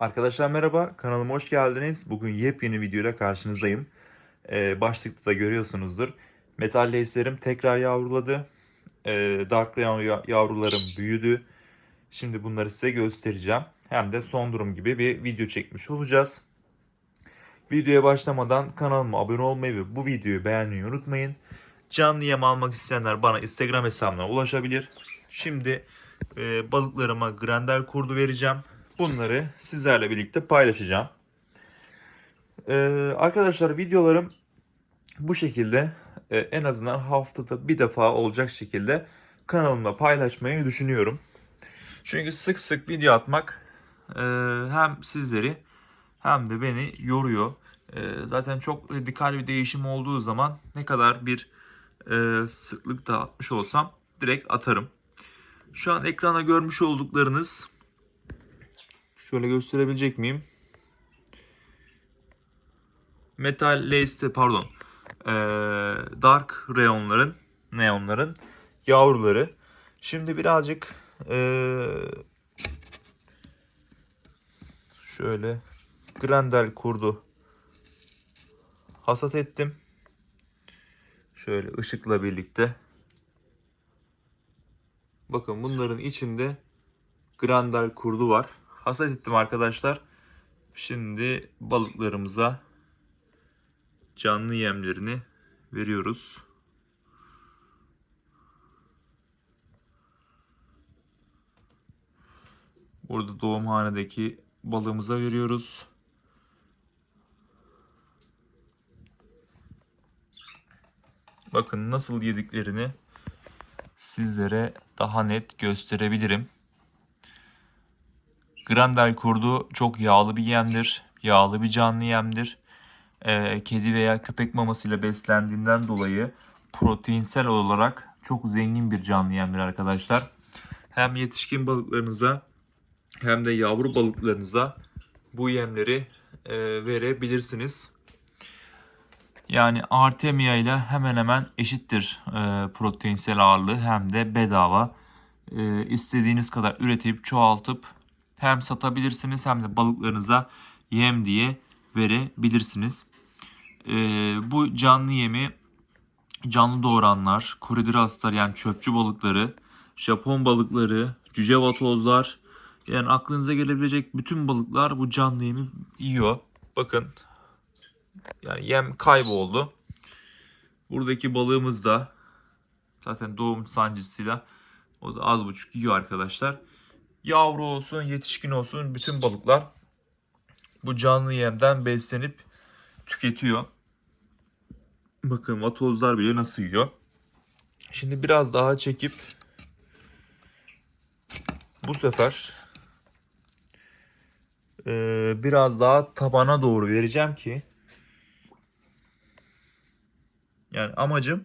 Arkadaşlar merhaba, kanalıma hoş geldiniz. Bugün yepyeni videoyla karşınızdayım. Ee, başlıkta da görüyorsunuzdur. Metal lace'lerim tekrar yavruladı. Ee, Dark ya- yavrularım büyüdü. Şimdi bunları size göstereceğim. Hem de son durum gibi bir video çekmiş olacağız. Videoya başlamadan kanalıma abone olmayı ve bu videoyu beğenmeyi unutmayın. Canlı yem almak isteyenler bana Instagram hesabına ulaşabilir. Şimdi e, balıklarıma grendel kurdu vereceğim. Bunları sizlerle birlikte paylaşacağım. Ee, arkadaşlar videolarım bu şekilde e, en azından haftada bir defa olacak şekilde kanalımda paylaşmayı düşünüyorum. Çünkü sık sık video atmak e, hem sizleri hem de beni yoruyor. E, zaten çok radikal bir değişim olduğu zaman ne kadar bir e, sıklıkta atmış olsam direkt atarım. Şu an ekrana görmüş olduklarınız Şöyle gösterebilecek miyim? Metal lace'te pardon. Ee, dark reyonların, neonların yavruları. Şimdi birazcık ee, şöyle grendel kurdu hasat ettim. Şöyle ışıkla birlikte. Bakın bunların içinde grendel kurdu var. Hasat ettim arkadaşlar. Şimdi balıklarımıza canlı yemlerini veriyoruz. Burada doğumhanedeki balığımıza veriyoruz. Bakın nasıl yediklerini sizlere daha net gösterebilirim. Grandel kurdu çok yağlı bir yemdir. Yağlı bir canlı yemdir. Ee, kedi veya köpek mamasıyla beslendiğinden dolayı proteinsel olarak çok zengin bir canlı yemdir arkadaşlar. Hem yetişkin balıklarınıza hem de yavru balıklarınıza bu yemleri e, verebilirsiniz. Yani Artemia ile hemen hemen eşittir e, proteinsel ağırlığı hem de bedava. E, istediğiniz kadar üretip çoğaltıp hem satabilirsiniz hem de balıklarınıza yem diye verebilirsiniz. Ee, bu canlı yemi canlı doğuranlar, koridiraslar yani çöpçü balıkları, Japon balıkları, cüce vatozlar yani aklınıza gelebilecek bütün balıklar bu canlı yemi yiyor. Bakın yani yem kayboldu. Buradaki balığımız da zaten doğum sancısıyla o da az buçuk yiyor arkadaşlar yavru olsun, yetişkin olsun bütün balıklar bu canlı yemden beslenip tüketiyor. Bakın vatozlar bile nasıl yiyor. Şimdi biraz daha çekip bu sefer e, biraz daha tabana doğru vereceğim ki yani amacım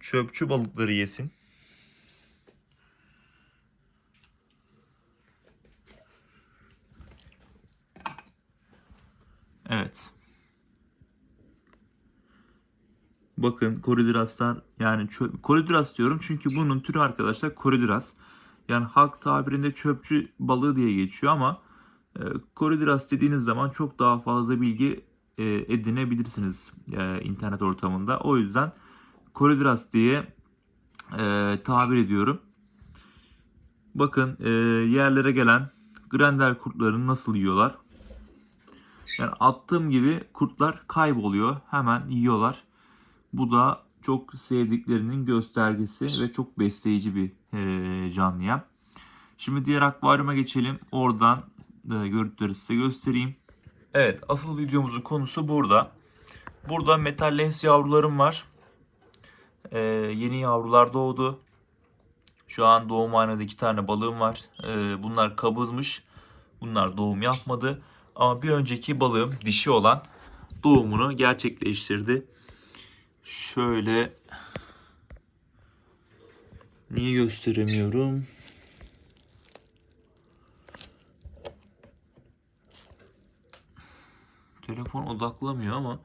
çöpçü balıkları yesin. Evet. Bakın koridiraslar yani çöp, koridiras diyorum çünkü bunun türü arkadaşlar koridiras. Yani halk tabirinde çöpçü balığı diye geçiyor ama e, koridiras dediğiniz zaman çok daha fazla bilgi e, edinebilirsiniz e, internet ortamında. O yüzden koridiras diye e, tabir ediyorum. Bakın e, yerlere gelen grendel kurtlarını nasıl yiyorlar. Yani attığım gibi kurtlar kayboluyor. Hemen yiyorlar. Bu da çok sevdiklerinin göstergesi ve çok besleyici bir e, canlı yem. Şimdi diğer akvaryuma geçelim. Oradan e, görüntüleri size göstereyim. Evet asıl videomuzun konusu burada. Burada metal lens yavrularım var. E, yeni yavrular doğdu. Şu an doğumhanede iki tane balığım var. E, bunlar kabızmış. Bunlar doğum yapmadı. Ama bir önceki balığım dişi olan doğumunu gerçekleştirdi. Şöyle niye gösteremiyorum? Telefon odaklamıyor ama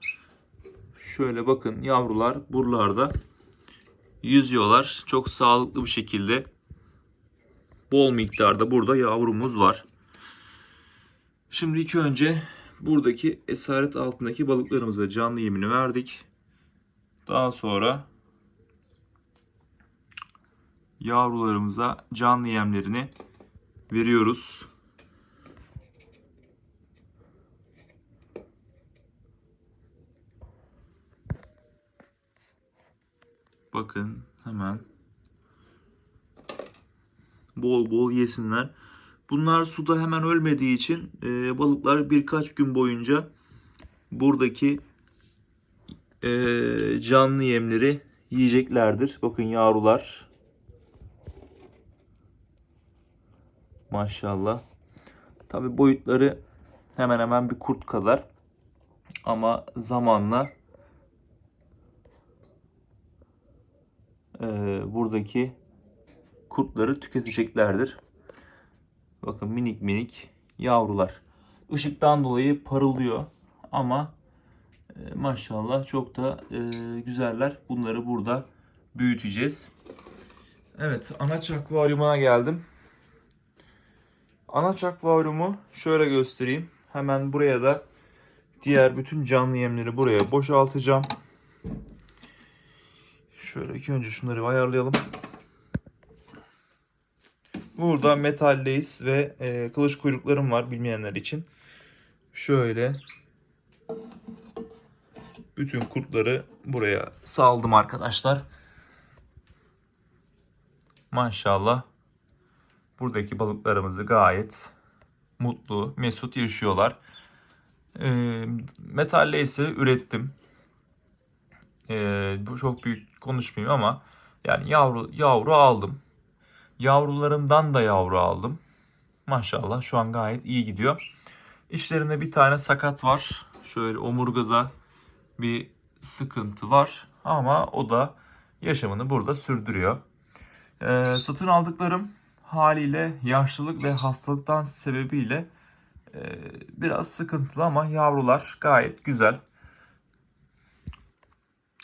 şöyle bakın yavrular buralarda yüzüyorlar. Çok sağlıklı bir şekilde bol miktarda burada yavrumuz var. Şimdi ilk önce buradaki esaret altındaki balıklarımıza canlı yemini verdik. Daha sonra yavrularımıza canlı yemlerini veriyoruz. Bakın hemen bol bol yesinler. Bunlar suda hemen ölmediği için e, balıklar birkaç gün boyunca buradaki e, canlı yemleri yiyeceklerdir. Bakın yavrular. Maşallah. Tabi boyutları hemen hemen bir kurt kadar. Ama zamanla e, buradaki kurtları tüketeceklerdir. Bakın minik minik yavrular. Işıktan dolayı parıldıyor ama e, maşallah çok da e, güzeller. Bunları burada büyüteceğiz. Evet, anaç akvaryumuna geldim. Anaç akvaryumu şöyle göstereyim. Hemen buraya da diğer bütün canlı yemleri buraya boşaltacağım. Şöyle ilk önce şunları ayarlayalım. Burada metalleyiz ve e, kılıç kuyruklarım var bilmeyenler için. Şöyle bütün kurtları buraya saldım arkadaşlar. Maşallah. Buradaki balıklarımızı gayet mutlu, mesut yaşıyorlar. E, metalle ise ürettim. E, bu çok büyük konuşmayayım ama yani yavru yavru aldım. Yavrularımdan da yavru aldım. Maşallah şu an gayet iyi gidiyor. İçlerinde bir tane sakat var. Şöyle omurgada bir sıkıntı var. Ama o da yaşamını burada sürdürüyor. Ee, satın aldıklarım haliyle yaşlılık ve hastalıktan sebebiyle e, biraz sıkıntılı ama yavrular gayet güzel.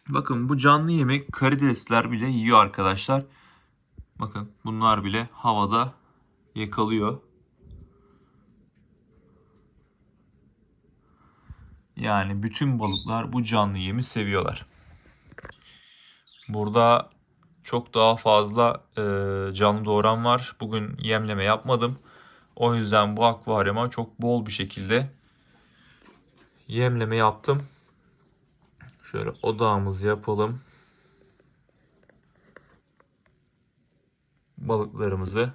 Bakın bu canlı yemek karidesler bile yiyor arkadaşlar. Bakın bunlar bile havada yakalıyor. Yani bütün balıklar bu canlı yemi seviyorlar. Burada çok daha fazla e, canlı doğuran var. Bugün yemleme yapmadım. O yüzden bu akvaryuma çok bol bir şekilde yemleme yaptım. Şöyle odağımızı yapalım. Balıklarımızı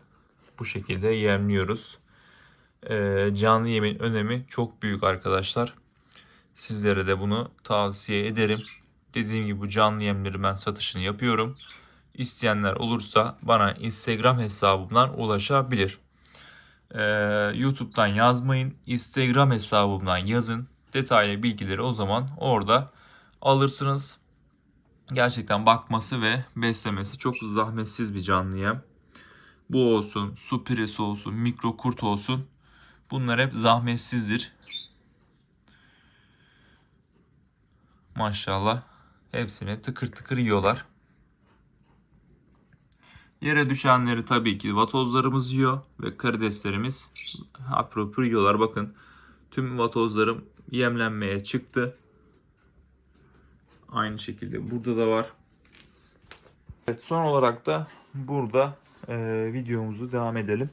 bu şekilde yemliyoruz. Ee, canlı yemin önemi çok büyük arkadaşlar. Sizlere de bunu tavsiye ederim. Dediğim gibi bu canlı yemleri ben satışını yapıyorum. İsteyenler olursa bana Instagram hesabımdan ulaşabilir. Ee, YouTube'dan yazmayın. Instagram hesabımdan yazın. Detaylı bilgileri o zaman orada alırsınız. Gerçekten bakması ve beslemesi çok zahmetsiz bir canlı yem. Bu olsun, su piresi olsun, mikro kurt olsun. Bunlar hep zahmetsizdir. Maşallah. Hepsini tıkır tıkır yiyorlar. Yere düşenleri tabii ki vatozlarımız yiyor ve karideslerimiz hapropür yiyorlar. Bakın tüm vatozlarım yemlenmeye çıktı. Aynı şekilde burada da var. Evet, son olarak da burada e, videomuzu devam edelim.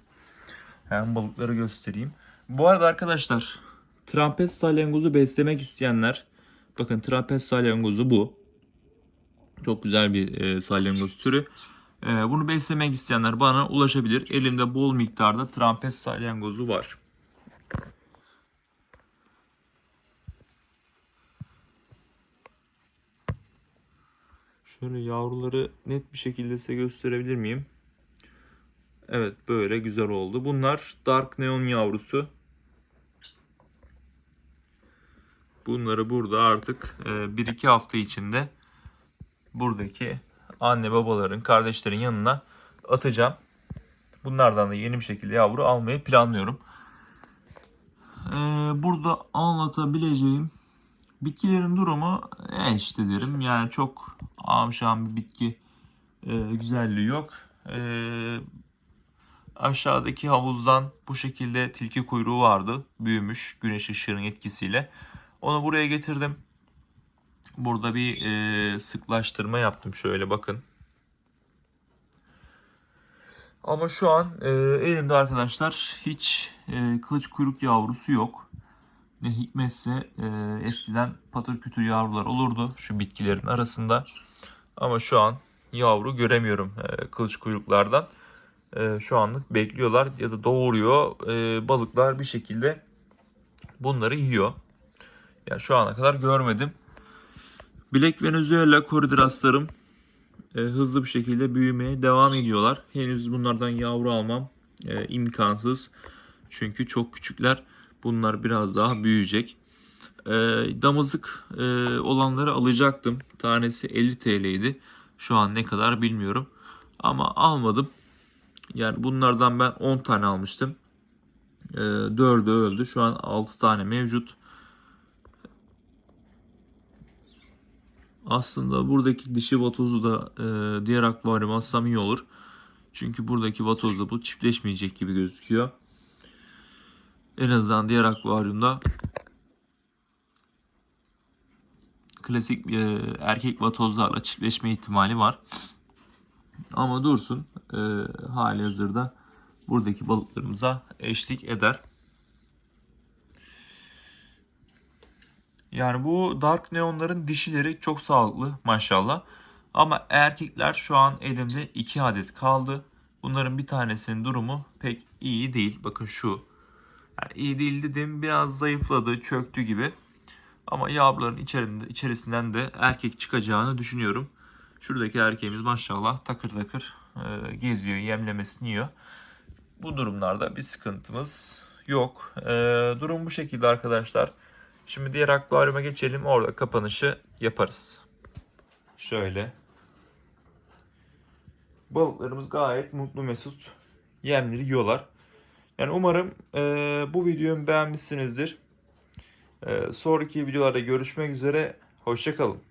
Hem balıkları göstereyim. Bu arada arkadaşlar trampet salyangozu beslemek isteyenler bakın trampet salyangozu bu. Çok güzel bir e, salyangoz türü. E, bunu beslemek isteyenler bana ulaşabilir. Elimde bol miktarda trampet salyangozu var. Şöyle yavruları net bir şekilde size gösterebilir miyim? Evet böyle güzel oldu. Bunlar Dark Neon yavrusu. Bunları burada artık 1-2 hafta içinde buradaki anne babaların, kardeşlerin yanına atacağım. Bunlardan da yeni bir şekilde yavru almayı planlıyorum. Ee, burada anlatabileceğim bitkilerin durumu e işte derim. Yani çok amşan bir bitki e, güzelliği yok. Aşağıdaki havuzdan bu şekilde tilki kuyruğu vardı. Büyümüş güneş ışığının etkisiyle. Onu buraya getirdim. Burada bir e, sıklaştırma yaptım şöyle bakın. Ama şu an e, elimde arkadaşlar hiç e, kılıç kuyruk yavrusu yok. Ne hikmetse e, eskiden patır kütür yavrular olurdu şu bitkilerin arasında. Ama şu an yavru göremiyorum e, kılıç kuyruklardan. E, şu anlık bekliyorlar ya da doğuruyor. E, balıklar bir şekilde bunları yiyor. Yani şu ana kadar görmedim. Black Venezuela koridoraslarım e, hızlı bir şekilde büyümeye devam ediyorlar. Henüz bunlardan yavru almam e, imkansız. Çünkü çok küçükler. Bunlar biraz daha büyüyecek. E, damızlık e, olanları alacaktım. Tanesi 50 TL'ydi. Şu an ne kadar bilmiyorum. Ama almadım. Yani bunlardan ben 10 tane almıştım. E, 4'ü öldü. Şu an 6 tane mevcut. Aslında buradaki dişi vatozu da e, diğer akvaryuma alsam iyi olur. Çünkü buradaki vatozda bu çiftleşmeyecek gibi gözüküyor. En azından diğer akvaryumda klasik e, erkek vatozlarla çiftleşme ihtimali var. Ama dursun e, hali hazırda buradaki balıklarımıza eşlik eder. Yani bu Dark Neon'ların dişileri çok sağlıklı maşallah. Ama erkekler şu an elimde 2 adet kaldı. Bunların bir tanesinin durumu pek iyi değil. Bakın şu. Yani iyi değil dedim biraz zayıfladı, çöktü gibi. Ama yavruların içerisinde, içerisinden de erkek çıkacağını düşünüyorum. Şuradaki erkeğimiz maşallah takır takır e, geziyor, yemlemesini yiyor. Bu durumlarda bir sıkıntımız yok. E, durum bu şekilde arkadaşlar. Şimdi diğer akvaryuma geçelim. Orada kapanışı yaparız. Şöyle. Balıklarımız gayet mutlu mesut. Yemleri yiyorlar. Yani umarım e, bu videomu beğenmişsinizdir. E, sonraki videolarda görüşmek üzere. Hoşçakalın.